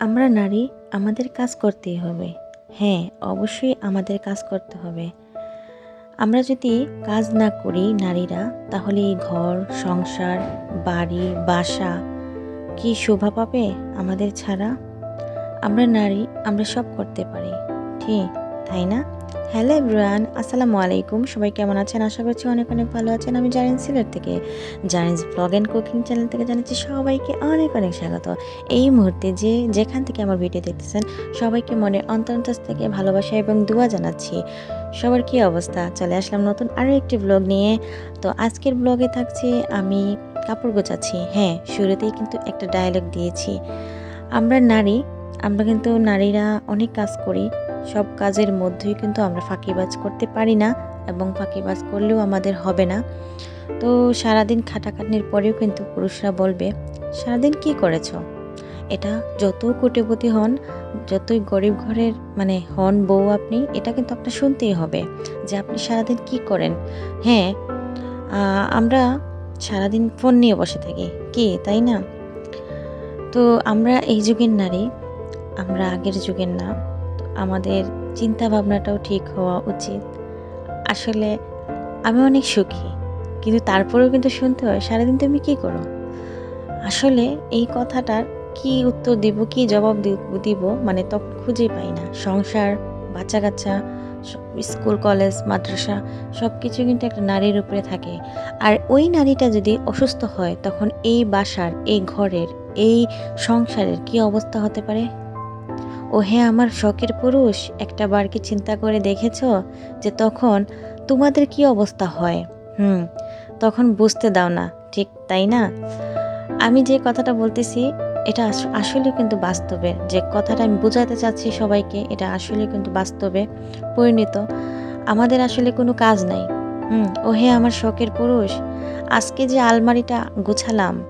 আমরা নারী, আমাদের কাজ করতেই হবে। হ্যাঁ অবশ্যই আমাদের কাজ করতে হবে। আমরা যদি কাজ না করি নারীরা, তাহলে এই ঘর, সংসার, বাড়ি, বাসা কি শোভা পাবে আমাদের ছাড়া? আমরা নারী, আমরা সব করতে পারি। ঠিক। তাই না? হ্যালো এভরিওয়ান আসসালামু আলাইকুম। সবাই কেমন আছেন? আশা করছি অনেক অনেক ভালো আছেন। আমি জানেন সিলেট থেকে জানেন্স ব্লগ অ্যান্ড কুকিং চ্যানেল থেকে জানাচ্ছি সবাইকে অনেক অনেক স্বাগত। এই মুহূর্তে যে যেখান থেকে আমার ভিডিও দেখতেছেন, সবাইকে মনে অন্তরন্তস থেকে ভালোবাসা এবং দোয়া জানাচ্ছি। সবার কী অবস্থা? চলে আসলাম নতুন আরও একটি ব্লগ নিয়ে। তো আজকের ব্লগে থাকছে আমি কাপড় গোছাচ্ছি। হ্যাঁ শুরুতেই কিন্তু একটা ডায়লগ দিয়েছি। আমরা নারী, আমরা কিন্তু নারীরা অনেক কাজ করি। সব কাজের মধ্যেই কিন্তু আমরা ফাঁকিবাজ করতে পারি না এবং ফাঁকিবাজ করলেও আমাদের হবে না। তো সারাদিন খাটাখাটনির পরেও কিন্তু পুরুষরা বলবে, সারাদিন কি করেছ? এটা যত কোটিপতি হন, যতই গরিব ঘরের মানে হন বউ আপনি, এটা কিন্তু আপনার শুনতেই হবে যে আপনি সারাদিন কি করেন। হ্যাঁ আমরা সারাদিন ফোন নিয়ে বসে থাকি। কি, তাই না? তো আমরা এই যুগের নারী, আমরা আগের যুগের না। আমাদের চিন্তা ভাবনাটাও ঠিক হওয়া উচিত। আসলে আমি অনেক সুখী, কিন্তু তারপরেও কিন্তু শুনতে হয়, সারাদিন তুমি কী করো আসলে এই কথাটার কি উত্তর দিব, কি জবাব দিব মানে তখন খুঁজে পাই না। সংসার বাচ্চা কাচ্চা স্কুল, কলেজ, মাদ্রাসা সব কিছু কিন্তু একটা নারীর উপরে থাকে। আর ওই নারীটা যদি অসুস্থ হয়, তখন এই বাসার, এই ঘরের, এই সংসারের কি অবস্থা হতে পারে? ও হ্যাঁ আমার শখের পুরুষ একটা বার কি চিন্তা করে দেখেছ যে তখন তোমাদের কি অবস্থা হয়? হুম, তখন বুঝতে দাও না, ঠিক তাই না? আমি যে কথাটা বলতেছি, এটা আস- আসলে কিন্তু বাস্তবে। যে কথাটা আমি বোঝাতে চাচ্ছি সবাইকে, এটা আসলে কিন্তু বাস্তবে। পরিণত, আমাদের আসলে কোনো কাজ নাই। হুম ও হে আমার শখের পুরুষ, আজকে যে আলমারিটা গুছালাম,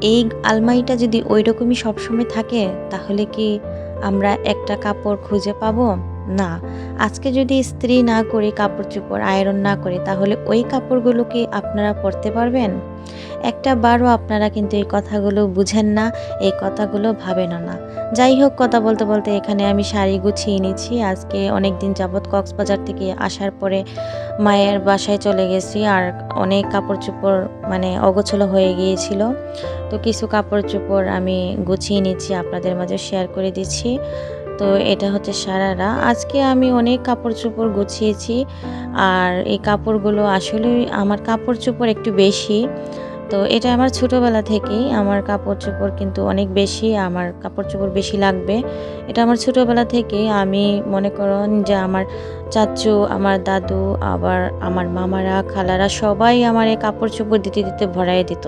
এই আলমারিটা যদি ওই রকমই সবসময় থাকে, তাহলে কি আমরা একটা কাপড় খুঁজে পাবো? না। আজকে যদি স্ত্রী না করে কাপড় চোপড় আয়রন না করে, তাহলে ওই কাপড়গুলোকে আপনারা পরতে পারবেন? একটা বারও আপনারা কিন্তু এই কথাগুলো বুঝেন না, এই কথাগুলো ভাবেন না। যাই হোক, কথা বলতে বলতে এখানে আমি শাড়ি গুছিয়ে নিচ্ছি। আজকে অনেক দিন যাবৎ কক্সবাজার থেকে আসার পরে মায়ের বাসায় চলে গেছি আর অনেক কাপড় চোপড় মানে অগোছলো হয়ে গিয়েছিল। তো কিছু কাপড় চোপড় আমি গুছিয়ে নিচ্ছি, আপনাদের মাঝে শেয়ার করে দিচ্ছি। তো এটা হচ্ছে সারারা। আজকে আমি অনেক কাপড় চোপড় গুছিয়েছি আর এই কাপড়গুলো আসলে আমার কাপড় চোপড় একটু বেশি। তো এটা আমার ছোটোবেলা থেকেই আমার কাপড় চোপড় কিন্তু অনেক বেশি, আমার কাপড় চোপড় বেশি লাগবে। এটা আমার ছোটোবেলা থেকে আমি মনে করুন যে আমার চাচু, আমার দাদু, আবার আমার মামারা, খালারা সবাই আমার এই কাপড় চোপড় দিতে দিতে ভরাই দিত।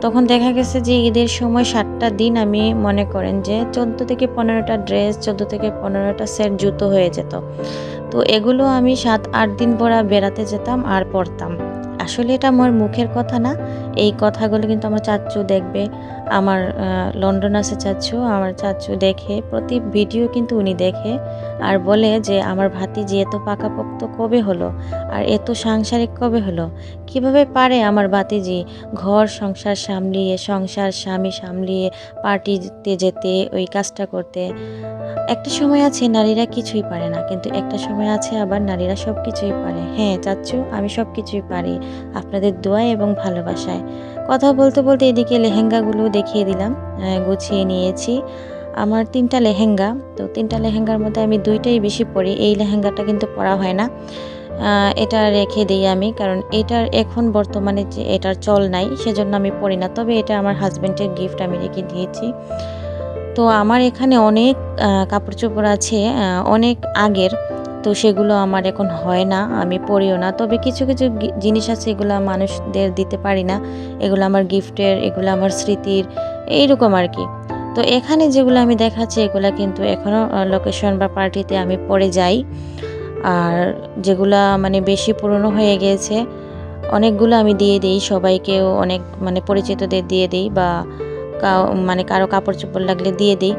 তখন দেখা গেছে যে ঈদের সময় সাতটা দিন আমি মনে করেন যে চোদ্দ থেকে পনেরোটা ড্রেস, চোদ্দ থেকে পনেরোটা সেট জুতো হয়ে যেত। তো এগুলো আমি সাত, আট দিন পরা বেড়াতে যেতাম আর পরতাম। আসলে এটা আমার মুখের কথা না। এই কথাগুলো কিন্তু আমার চাচু দেখবে। আমার লন্ডন আছে চাচু। আমার চাচু দেখে, প্রতি ভিডিও কিন্তু উনি দেখে। আর বলে যে, আমার ভাতিজি এত পাকাপোক্ত কবে হলো? আর এত সাংসারিক কবে হলো? কীভাবে পারে আমার ভাতিজি ঘর সংসার সামলিয়ে, সংসার স্বামী সামলিয়ে, পার্টিতে যেতে, ওই কাজটা করতে? একটা সময় আছে নারীরা কিছুই পারে না, কিন্তু একটা সময় আছে আবার নারীরা সব কিছুই পারে। হ্যাঁ চাচ্ছু আমি সব কিছুই পারি, আপনাদের দোয়ায় এবং ভালোবাসায়। কথা বলতে বলতে এদিকে লেহেঙ্গাগুলো দেখিয়ে দিলাম গুছিয়ে নিয়েছি। আমার তিনটা লেহেঙ্গা, তো তিনটা লেহেঙ্গার মধ্যে আমি দুইটাই বেশি পরি। এই লেহেঙ্গাটা কিন্তু পরা হয় না। এটা রেখে দিই আমি, কারণ এটার এখন বর্তমানে যে এটার চল নাই, সেজন্য আমি পরি না। তবে এটা আমার হাজব্যান্ডের গিফট আমি রেখে দিয়েছি। তো আমার এখানে অনেক কাপড় চোপড় আছে অনেক আগের, তো সেগুলো আমার এখন হয় না, আমি পরিও না। তবে কিছু কিছু জিনিস আছে, এগুলো মানুষদের দিতে পারি না। এগুলো আমার গিফটের এগুলো আমার স্মৃতির, এইরকম আর কি। তো এখানে যেগুলো আমি দেখাচ্ছি, এগুলো কিন্তু এখনও লোকেশন বা পার্টিতে আমি পরে যাই। আর যেগুলা মানে বেশি পুরনো হয়ে গিয়েছে অনেকগুলো আমি দিয়ে দিই, সবাইকেও অনেক মানে পরিচিতদের দিয়ে দিই বা মানে কারও কাপড় চোপড় লাগলে দিয়ে দিই।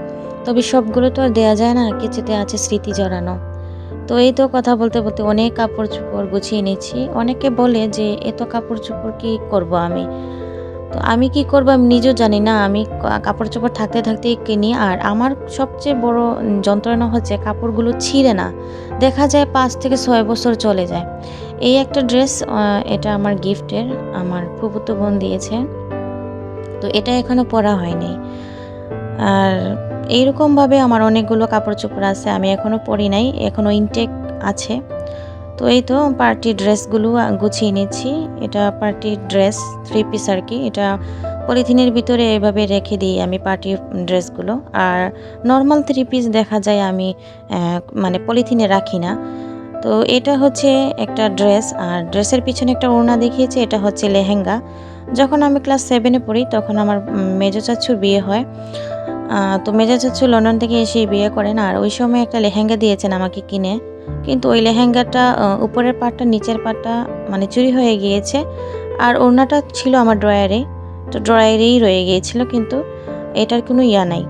তবে সবগুলো তো আর দেওয়া যায় না, কিছুতে আছে স্মৃতি জড়ানো। তো এই তো কথা বলতে বলতে অনেক কাপড় চোপড় গুছিয়ে নিচ্ছি। অনেকে বলে যে, এত কাপড় চোপড় কি করব আমি? তো আমি কি করব? আমি নিজেও জানি না। আমি কাপড় চোপড় থাকতে থাকতেই কিনি আর আমার সবচেয়ে বড় যন্ত্রণা হচ্ছে কাপড়গুলো ছিঁড়ে না। দেখা যায় পাঁচ থেকে ছয় বছর চলে যায়। এই একটা ড্রেস এটা আমার গিফটের, আমার ফুপুতো বোন দিয়েছে। তো এটা এখনও পরা হয়নি। আর এইরকমভাবে আমার অনেকগুলো কাপড় চোপড় আছে, আমি এখনও পরি নাই। এখনও ইনটেক আছে। তো এই তো পার্টি ড্রেসগুলো গুছিয়ে নিচ্ছি। এটা পার্টি ড্রেস থ্রি পিস আর কি। এটা পলিথিনের ভিতরে এভাবে রেখে দিই আমি পার্টি ড্রেসগুলো। আর নর্মাল থ্রি পিস দেখা যায় আমি মানে পলিথিনে রাখি না। তো এটা হচ্ছে একটা ড্রেস। আর ড্রেসের পিছনে একটা ওড়না দেখিয়েছে, এটা হচ্ছে লেহেঙ্গা। যখন আমি ক্লাস সেভেনে পড়ি, তখন আমার মেজো চাচুর বিয়ে হয়। তো মেজো চাচ্ছু লন্ডন থেকে এসে বিয়ে করেন। আর ওই সময় একটা লেহেঙ্গা দিয়েছেন আমাকে কিনে। কিন্তু ওই লেহেঙ্গাটা উপরের পাটটা, নিচের পাটটা মানে চুরি হয়ে গিয়েছে। আর ওড়নাটা ছিল আমার ড্রয়ারে, তো ড্রয়ারেই রয়ে গিয়েছিল কিন্তু এটার কোনো ইয়া নাই।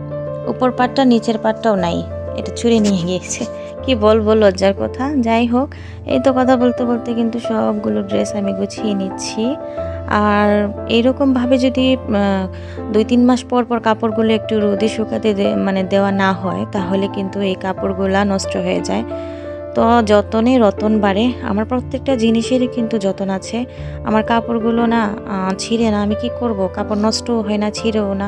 উপর পাটটা, নিচের পাটটাও নাই, এটা চুরি নিয়ে গিয়েছে। কি বলব, লজ্জার কথা। যাই হোক, এই তো কথা বলতে বলতে কিন্তু সবগুলো ড্রেস আমি গুছিয়ে নিচ্ছি। আর এইরকমভাবে যদি দুই তিন মাস পর পর কাপড়গুলো একটু রোদে শুকাতে মানে দেওয়া না হয়, তাহলে কিন্তু এই কাপড়গুলা নষ্ট হয়ে যায়। তো যতনে রতন বাড়ে, আমার প্রত্যেকটা জিনিসেরই কিন্তু যতন আছে। আমার কাপড়গুলো না ছিঁড়ে না, আমি কি করব? কাপড় নষ্টও হয় না, ছিঁড়েও না।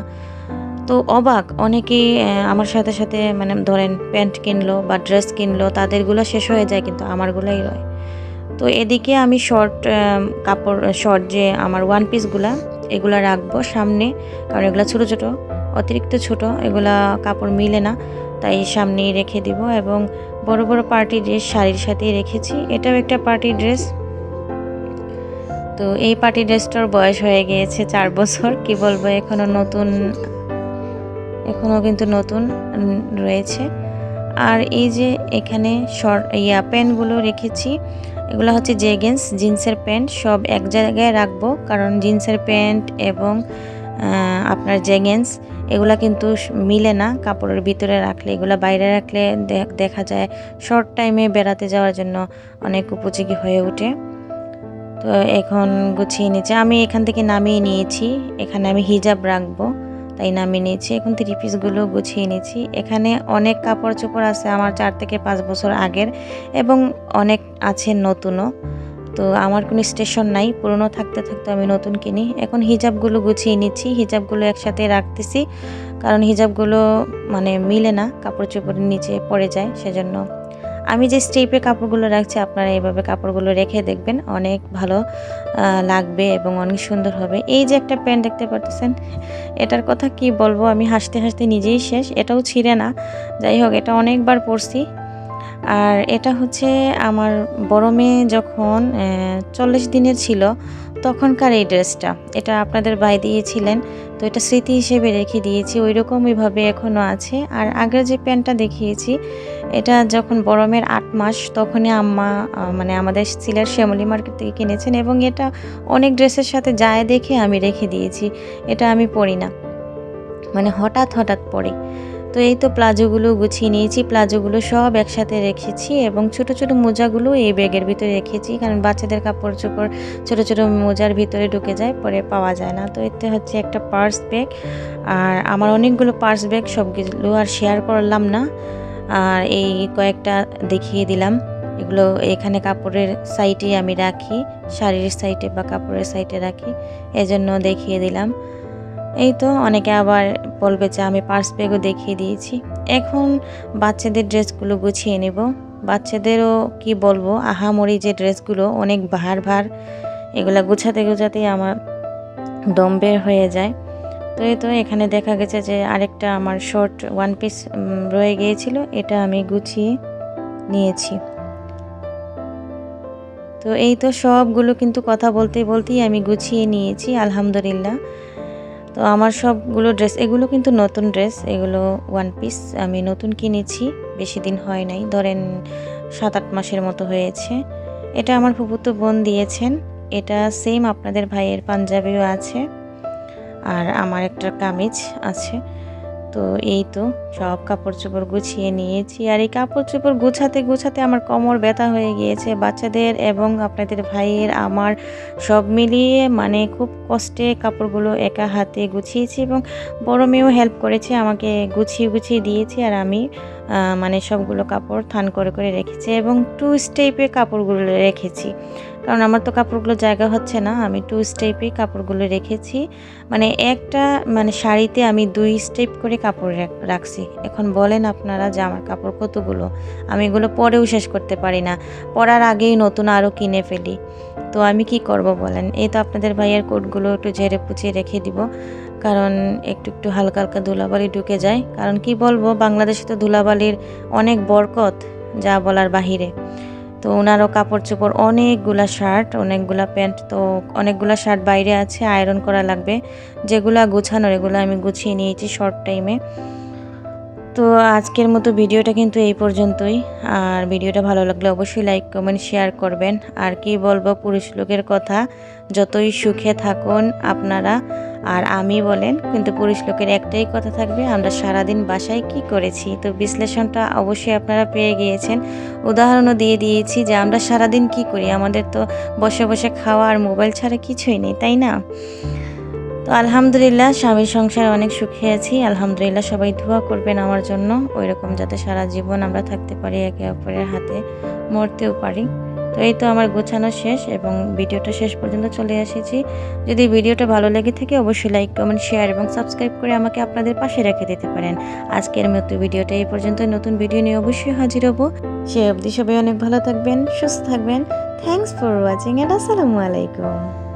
তো অবাক, অনেকেই আমার সাথে সাথে মানে ধরেন প্যান্ট কিনলো বা ড্রেস কিনলো, তাদেরগুলো শেষ হয়ে যায়, কিন্তু আমারগুলোই রয়। তো এদিকে আমি শর্ট কাপড়, শর্ট যে আমার ওয়ান পিসগুলা এগুলা রাখব সামনে, কারণ এগুলো ছোট ছোট, অতিরিক্ত ছোট, এগুলা কাপড় মিলে না, তাই সামনেই রেখে দিব এবং বড় বড় পার্টি ড্রেস শাড়ির সাথেই রেখেছি। এটাও একটা পার্টি ড্রেস। তো এই পার্টি ড্রেসটার বয়স হয়ে গিয়েছে চার বছর। কি বলব, এখনও নতুন, এখনও কিন্তু নতুন রয়েছে। আর এই যে এখানে শর্ট ইয়া প্যান্টগুলো রেখেছি, এগুলো হচ্ছে জেগেন্স, জিন্সের প্যান্ট। সব এক জায়গায় রাখব, কারণ জিন্সের প্যান্ট এবং আপনার জেগেন্স, এগুলা কিন্তু মিলে না। কাপড়ের ভিতরে রাখলে, এগুলো বাইরে রাখলে দেখা যায় শর্ট টাইমে বেড়াতে যাওয়ার জন্য অনেক উপযোগী হয়ে ওঠে। তো এখন গুছিয়ে নিয়েছি আমি এখান থেকে নামিয়ে নিয়েছি। এখানে আমি হিজাব রাখব, তাই নামিয়ে নিয়েছি। এখন থ্রি পিসগুলো গুছিয়ে নিয়েছি এখানে অনেক কাপড় চোপড় আছে আমার চার থেকে পাঁচ বছর আগের এবং অনেক আছে নতুনও। তো আমার কোনো স্টেশন নাই। পুরনো থাকতে থাকতে আমি নতুন কিনি। এখন হিজাবগুলো গুছিয়ে নিচ্ছি। হিজাবগুলো একসাথে রাখতেছি। কারণ হিজাবগুলো মানে মিলে না, কাপড় চোপড়ের নিচে পড়ে যায়, সেজন্য। আমি যে স্টেপে কাপড়গুলো রাখছি, আপনারা এইভাবে কাপড়গুলো রেখে দেখবেন। অনেক ভালো লাগবে এবং অনেক সুন্দর হবে। এই যে একটা প্যান্ট দেখতে পাচ্ছেন এটার কথা কি বলব? আমি হাসতে হাসতে নিজেই শেষ। এটাও ছিঁড়ে না। যাই হোক, এটা অনেকবার পরছি। আর এটা হচ্ছে আমার বড় মেয়ে যখন চল্লিশ দিনের ছিল, তখনকার এই ড্রেসটা। এটা আপনাদের ভাই দিয়েছিলেন, তো এটা স্মৃতি হিসেবে রেখে দিয়েছি ওই রকমইভাবে এখনও আছে। আর আগের যে প্যান্টটা দেখিয়েছি, এটা যখন বড় মেয়ের আট মাস, তখনই আম্মা মানে আমাদের সিলের শ্যামলী মার্কেট থেকে কিনেছেন এবং এটা অনেক ড্রেসের সাথে যায় দেখে আমি রেখে দিয়েছি, এটা আমি পরি না। মানে হঠাৎ হঠাৎ পরি। তো এই তো প্লাজোগুলো গুছিয়ে নিয়েছি। প্লাজোগুলো সব একসাথে রেখেছি এবং ছোট ছোট মোজাগুলো এই ব্যাগের ভিতরে রেখেছি কারণ বাচ্চাদের কাপড় চোপড় ছোট ছোট মোজার ভিতরে ঢুকে যায়, পরে পাওয়া যায় না। তো এতে হচ্ছে একটা পার্স ব্যাগ আর আমার অনেকগুলো পার্স ব্যাগ সবগুলো আর শেয়ার করলাম না। আর এই কয়েকটা দেখিয়ে দিলাম। এগুলো এখানে কাপড়ের সাইডে আমি রাখি, শাড়ির সাইডে বা কাপড়ের সাইডে রাখি, এজন্য দেখিয়ে দিলাম। এই তো অনেকে আবার বলবে যে আমি পার্স ব্যাগও দেখিয়ে দিয়েছি। এখন বাচ্চাদের ড্রেসগুলো গুছিয়ে নেব। বাচ্চাদেরও কি বলব, আহামরি যে ড্রেসগুলো অনেক ভার ভার, এগুলা গুছাতে গুছাতেই আমার দম বের হয়ে যায়। তো এই তো এখানে দেখা গেছে যে আরেকটা আমার শর্ট ওয়ান পিস রয়ে গিয়েছিল, এটা আমি গুছিয়ে নিয়েছি। তো এই তো সবগুলো কিন্তু কথা বলতে বলতেই আমি গুছিয়ে নিয়েছি, আলহামদুলিল্লাহ। তো আমার সবগুলো ড্রেস এগুলো কিন্তু নতুন ড্রেস এগুলো ওয়ান পিস আমি নতুন কিনেছি, বেশি দিন হয় নাই, ধরেন সাত আট মাসের মতো হয়েছে। এটা আমার ফুপুতো বোন দিয়েছেন, এটা সেম আপনাদের ভাইয়ের পাঞ্জাবিও আছে, আর আমার একটা কামিজ আছে। তো এই তো সব কাপড় চোপড় গুছিয়ে নিয়েছি। আর এই কাপড় চোপড় গুছাতে গুছাতে আমার কোমর ব্যথা হয়ে গিয়েছে। বাচ্চাদের এবং আপনাদের ভাইয়ের, আমার সব মিলিয়ে মানে খুব কষ্টে কাপড়গুলো একা হাতে গুছিয়েছি এবং বড় মেয়েও হেল্প করেছে, আমাকে গুছিয়ে গুছিয়ে দিয়েছে আর আমি মানে সবগুলো কাপড় থান করে করে রেখেছি এবং টু স্টেপে কাপড়গুলো রেখেছি। কারণ আমার তো কাপড়গুলো জায়গা হচ্ছে না, আমি টু স্টেপে কাপড়গুলো রেখেছি। মানে একটা মানে শাড়িতে আমি দুই স্টেপ করে কাপড় রাখছি। এখন বলেন আপনারা যে আমার কাপড় কতগুলো? আমি এগুলো পরেও শেষ করতে পারি না। পরার আগেই নতুন আরও কিনে ফেলি। তো আমি কি করব বলেন? এই তো আপনাদের ভাইয়ের কোটগুলো একটু ঝেড়ে পুছিয়ে রেখে দিব। কারণ একটু একটু হালকা হালকা ধুলাবালি ঢুকে যায়। কারণ কি বলব? বাংলাদেশে তো ধুলাবালির অনেক বরকত, যা বলার বাহিরে। তো ওনারও কাপড় চোপড় অনেকগুলা শার্ট অনেকগুলা প্যান্ট তো অনেকগুলা শার্ট বাইরে আছে আয়রন করা লাগবে। যেগুলা গুছানোর, এগুলো আমি গুছিয়ে নিয়েছি শর্ট টাইমে তো আজকের মতো ভিডিওটা কিন্তু এই পর্যন্তই। আর ভিডিওটা ভালো লাগলে অবশ্যই লাইক কমেন্ট শেয়ার করবেন। আর কি বলব, পুরুষ লোকের কথা। যতই সুখে থাকুন আপনারা আর আমি বলেন, কিন্তু পুরুষ লোকের একটাই কথা থাকবে, আমরা সারাদিন বাসায় কি করেছি? তো বিশ্লেষণটা অবশ্যই আপনারা পেয়ে গিয়েছেন। উদাহরণও দিয়ে দিয়েছি যে আমরা সারাদিন কি করি? আমাদের তো বসে বসে খাওয়া আর মোবাইল ছাড়া কিছুই নেই, তাই না? তো আলহামদুলিল্লাহ, স্বামীর সংসারে অনেক সুখে আছি। আলহামদুলিল্লাহ, সবাই দোয়া করবেন আমার জন্য। ওই রকম যাতে সারা জীবন আমরা থাকতে পারি একে অপরের হাতে, মরতেও পারি। তো এই তো আমার গোছানো শেষ এবং ভিডিওটা শেষ পর্যন্ত চলে এসেছি। যদি ভিডিওটা ভালো লেগে থাকে অবশ্যই লাইক কমেন্ট শেয়ার এবং সাবস্ক্রাইব করে আমাকে আপনাদের পাশে রেখে দিতে পারেন। আজকের মতো ভিডিওটা এই পর্যন্ত নতুন ভিডিও নিয়ে অবশ্যই হাজির হব। সে অবধি সবাই অনেক ভালো থাকবেন, সুস্থ থাকবেন। থ্যাংকস ফর ওয়াচিং এন্ড আসসালামু আলাইকুম।